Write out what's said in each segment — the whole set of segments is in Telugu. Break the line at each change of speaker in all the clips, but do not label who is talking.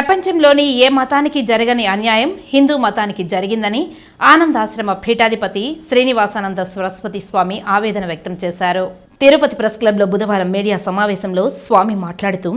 ప్రపంచంలోని ఏ మతానికి జరగని అన్యాయం హిందూ మతానికి జరిగిందని ఆనందాశ్రమ పీఠాధిపతి శ్రీనివాసానంద సరస్వతి స్వామి ఆవేదన వ్యక్తం చేశారు. తిరుపతి ప్రెస్ క్లబ్లో బుధవారం మీడియా సమావేశంలో స్వామి మాట్లాడుతూ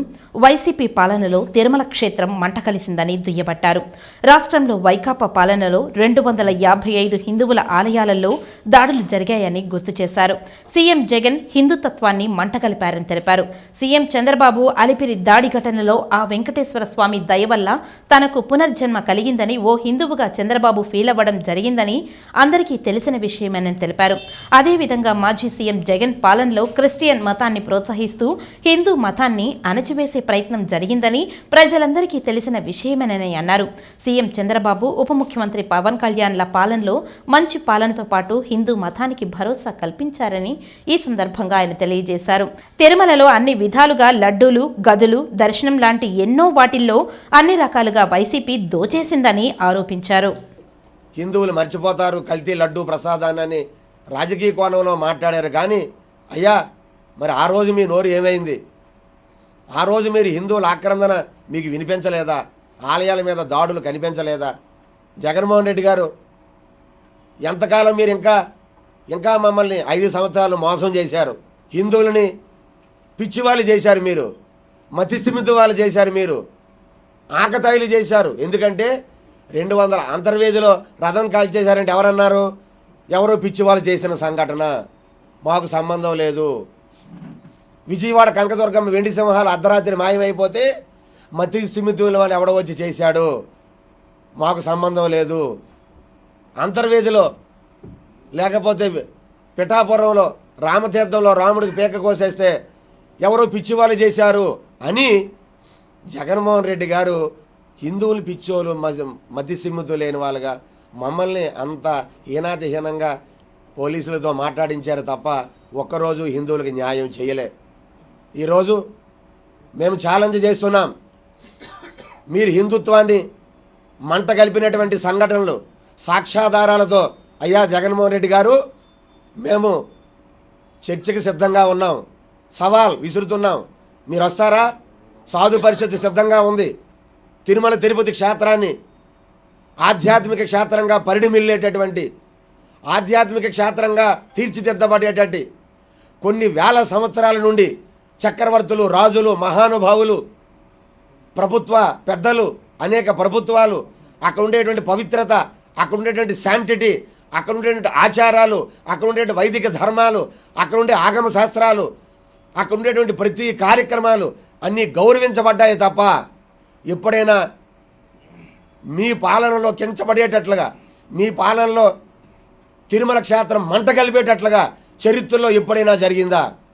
వైసీపీ పాలనలో తిరుమల క్షేత్రం మంట కలిసిందని దుయ్యబట్టారు. రాష్ట్రంలో వైకాపా పాలనలో రెండు వందల యాభై ఐదు హిందువుల ఆలయాలలో దాడులు జరిగాయని గుర్తు చేశారు. సీఎం జగన్ హిందుతత్వాన్ని మంటగలిపారని తెలిపారు. సీఎం చంద్రబాబు అలిపిరి దాడి ఘటనలో ఆ వెంకటేశ్వర స్వామి దయ వల్ల తనకు పునర్జన్మ కలిగిందని ఓ హిందువుగా చంద్రబాబు ఫీల్ అవ్వడం జరిగిందని అందరికీ తెలిసిన విషయమేనని తెలిపారు. అదేవిధంగా మాజీ సీఎం జగన్ పాలనలో క్రిస్టియన్ మతాన్ని ప్రోత్సహిస్తూ హిందూ మతాన్ని అణచివేసే ప్రయత్నం జరిగిందని ప్రజలందరికీ తెలిసిన విషయమేనని అన్నారు. సీఎం చంద్రబాబు ఉప ముఖ్యమంత్రి పవన్ కళ్యాణ్ల పాలనలో మంచి పాలనతో పాటు హిందూ మతానికి భరోసా కల్పించారని ఈ సందర్భంగా ఆయన తెలియజేశారు. తిరుమలలో అన్ని విధాలుగా లడ్డూలు గదులు దర్శనం లాంటి ఎన్నో వాటిల్లో అన్ని రకాలుగా వైసీపీ దోచేసిందని ఆరోపించారు.
హిందువులు మర్చిపోతారు కల్తీ లడ్డు ప్రసాదాన్ని రాజకీయ కోణంలో మాట్లాడారు. కానీ అయ్యా మరి ఆ రోజు మీ నోరు ఏమైంది? ఆ రోజు మీరు హిందువుల ఆక్రందన మీకు వినిపించలేదా? ఆలయాల మీద దాడులు కనిపించలేదా? జగన్మోహన్ రెడ్డి గారు ఎంతకాలం మీరు ఇంకా ఇంకా మమ్మల్ని ఐదు సంవత్సరాలు మోసం చేశారు? హిందువులని పిచ్చివాళ్ళు చేశారు మీరు మతిస్థిమిత వాళ్ళు చేశారు మీరు ఆకతాయిలు చేశారు. ఎందుకంటే రెండు వందల అంతర్వేదిలో రథం కాల్చేశారంటే ఎవరన్నారు? ఎవరో పిచ్చివాళ్ళు చేసిన సంఘటన. మాకు సంబంధం లేదు. విజయవాడ కనకదుర్గమ్మ వెండి సింహాలు అర్ధరాత్రి మాయమైపోతే మతి స్థిమితుల వాళ్ళు ఎవడో వచ్చి చేశాడు. మాకు సంబంధం లేదు. అంతర్వేదిలో లేకపోతే పిఠాపురంలో రామతీర్థంలో రాముడికి పీక కోసేస్తే ఎవరో పిచ్చివాళ్ళు చేశారు అని జగన్మోహన్ రెడ్డి గారు హిందువులు పిచ్చోలు మధ్య సిమ్ముతూ లేని వాళ్ళగా మమ్మల్ని అంత హీనాతిహీనంగా పోలీసులతో మాట్లాడించారు తప్ప ఒక్కరోజు హిందువులకి న్యాయం చేయలే. ఈరోజు మేము ఛాలెంజ్ చేస్తున్నాం. మీరు హిందుత్వాన్ని మంట కలిపినటువంటి సంఘటనలు సాక్ష్యాధారాలతో అయ్యా జగన్మోహన్ రెడ్డి గారు మేము చర్చకి సిద్ధంగా ఉన్నాం. సవాల్ విసురుతున్నాం. మీరు వస్తారా సాధు పరిషత్ సిద్ధంగా ఉంది. తిరుమల తిరుపతి క్షేత్రాన్ని ఆధ్యాత్మిక క్షేత్రంగా పరిడిమిల్లేటటువంటి ఆధ్యాత్మిక క్షేత్రంగా తీర్చిదిద్దబడేటటువంటి కొన్ని వేల సంవత్సరాల నుండి చక్రవర్తులు రాజులు మహానుభావులు ప్రభుత్వ పెద్దలు అనేక ప్రభుత్వాలు అక్కడ ఉండేటువంటి పవిత్రత అక్కడ ఉండేటువంటి శాంటిటీ అక్కడ ఉండేటువంటి ఆచారాలు అక్కడ ఉండేటువంటి వైదిక ధర్మాలు అక్కడ ఉండే ఆగమ శాస్త్రాలు అక్కడ ఉండేటువంటి ప్రతి కార్యక్రమాలు అన్నీ గౌరవించబడ్డాయి తప్ప ఎప్పుడైనా మీ పాలనలో కించబడేటట్లుగా మీ పాలనలో తిరుమల క్షేత్రం మంట కలిపేటట్లుగా చరిత్రలో ఎప్పుడైనా జరిగిందా?